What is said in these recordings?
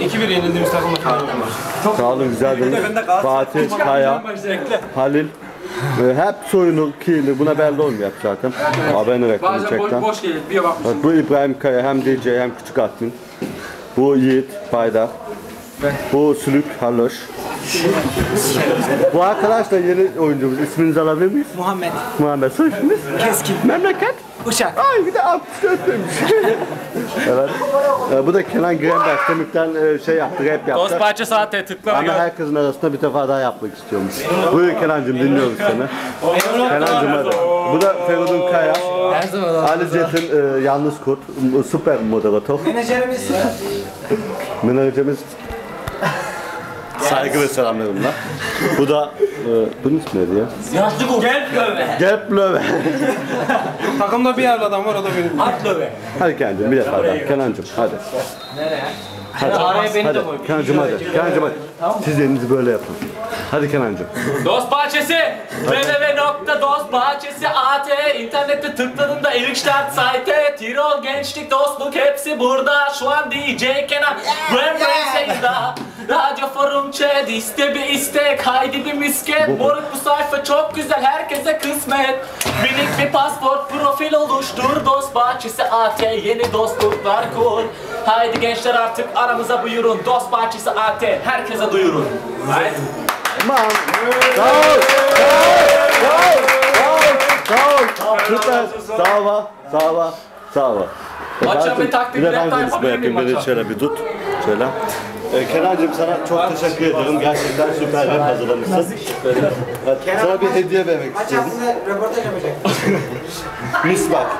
2-1 yenildiğimiz takımla Fenerbahçe maçı. Sağ olun güzeldiniz. Fatih, Kaya, Halil. Ve hep soyunu, kirli. Buna belli olmuyor zaten. Haberini reklamı Bazen boş, çekten. boş gelir bir bakmışsın. Evet, bu İbrahim Kaya hem DJ hem küçük admin. Bu Yiğit Baydar. Bu Sülük Halloş. bu arkadaş da yeni oyuncumuz. İsminizi alabilir miyiz? Muhammed Muhammed soy isminiz? Keskin. Memleket? Uşak. Ay bir de 64 demiş. evet. Ee, bu da Kenan Greenberg. Kemikten e, şey yaptı, rap yaptı. Dost parça saate tıklama Ama herkesin arasında bir defa daha yapmak istiyormuş. Buyur Kenancığım dinliyoruz seni. Kenancığım hadi. Bu da Feridun Kaya. Her zaman Ali Jet'in e, Yalnız Kurt. Süper moderatör. Menajerimiz Menajerimiz Saygı ve selamlarımla. Bu da e, bunun ismi neydi ya? Yaşlı kurt. Gel göme. Gelp Löve. Takımda bir yerli adam var o da benim. At löve. Hadi Kenancığım bir defa daha. Kenancığım hadi. Hadi, Araya beni de hadi. koy. Kenancığım hadi. Kenancığım hadi. Siz elinizi böyle yapın. Hadi Kenancığım. Dost bahçesi www.dostbahçesi.at İnternette tıkladığında Erikstadt site Tirol gençlik dostluk hepsi burada Şu an DJ Kenan Ram Ram Forum Chat iste bir istek Haydi bir misket Moruk bu sayfa çok güzel herkese kısmet Minik bir pasport profil oluştur Dost bahçesi AT yeni dostluklar kur Haydi gençler artık aramıza buyurun Dost bahçesi AT herkese duyurun Haydi. Aman. Sağ ol. Sağ ol. Sağ. Süper. Sağ ol. Sağ ol. Sağ ol. Maça bir taktik Bir de de yapayım. Beni maça? şöyle bir tut. Şöyle. Ee, Kenancığım sana çok teşekkür ederim. Gerçekten süper rap hazırlamışsın. Evet, sana bir hediye vermek istiyorum. röportaj yapacak. Mis bak.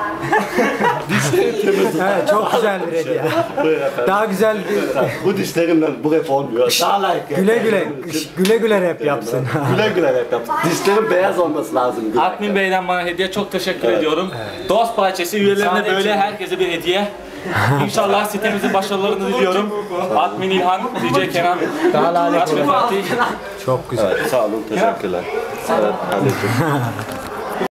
Evet, çok güzel bir hediye. Buyur efendim. Daha güzel bir Bu dişlerimle bu rap olmuyor. Daha layık. güle güle güle güle rap yapsın. Güle güle rap yap. Dişlerim beyaz olması lazım. Admin Bey'den bana hediye çok teşekkür ediyorum. Dost bahçesi üyelerine böyle herkese bir hediye. İnşallah sitemizin başarılarını diliyorum. Admin İlhan, DJ Kenan, Admin Fatih. Çok güzel. Evet, sağ olun. Teşekkürler. Evet.